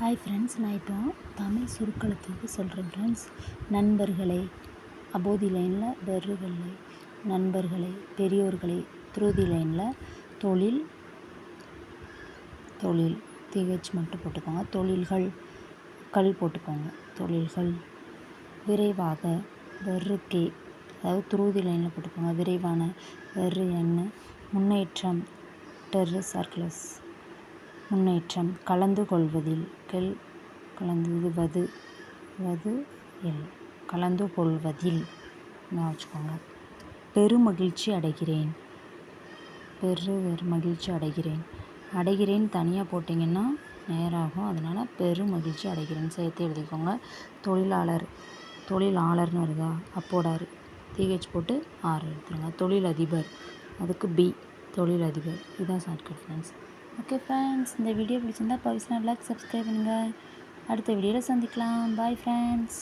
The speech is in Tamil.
ஹாய் ஃப்ரெண்ட்ஸ் நான் இப்போ தமிழ் சுருக்கெழுத்துக்கு சொல்கிறேன் ஃப்ரெண்ட்ஸ் நண்பர்களே அபோதி லைனில் பெர்ருகளை நண்பர்களை பெரியோர்களே துருதி லைனில் தொழில் தொழில் திஹெச் மட்டும் போட்டுக்கோங்க. தொழில்கள் கல் போட்டுக்கோங்க. தொழில்கள் விரைவாக வெறுக்கே அதாவது துருதி லைனில் போட்டுக்கோங்க. விரைவான வெறு என்ன முன்னேற்றம் டெர்ரு சர்க்ளஸ் முன்னேற்றம் கலந்து கொள்வதில் கெல் கலந்து இது வது வது எல். கலந்து கொள்வதில். நான் வச்சுக்கோங்க. பெருமகிழ்ச்சி அடைகிறேன். பெரு மகிழ்ச்சி அடைகிறேன். அடைகிறேன் தனியாக போட்டிங்கன்னா நேராகும். அதனால் பெருமகிழ்ச்சி அடைகிறேன் சேர்த்து எழுதிக்கோங்க. தொழிலாளர் தொழிலாளர்னு வருதா? அப்போடார். டிஹெச் போட்டு ஆர் எடுத்துருங்க தொழிலதிபர். அதுக்கு பி தொழிலதிபர். இதுதான் ஷார்ட்கட் ஃப்ரெண்ட்ஸ் ஓகே ஃப்ரெண்ட்ஸ் இந்த வீடியோ பிடிச்சிருந்தா பவிஸ்னா லைக் சப்ஸ்கிரைப் பண்ணுங்கள் அடுத்த வீடியோவில் சந்திக்கலாம். Bye friends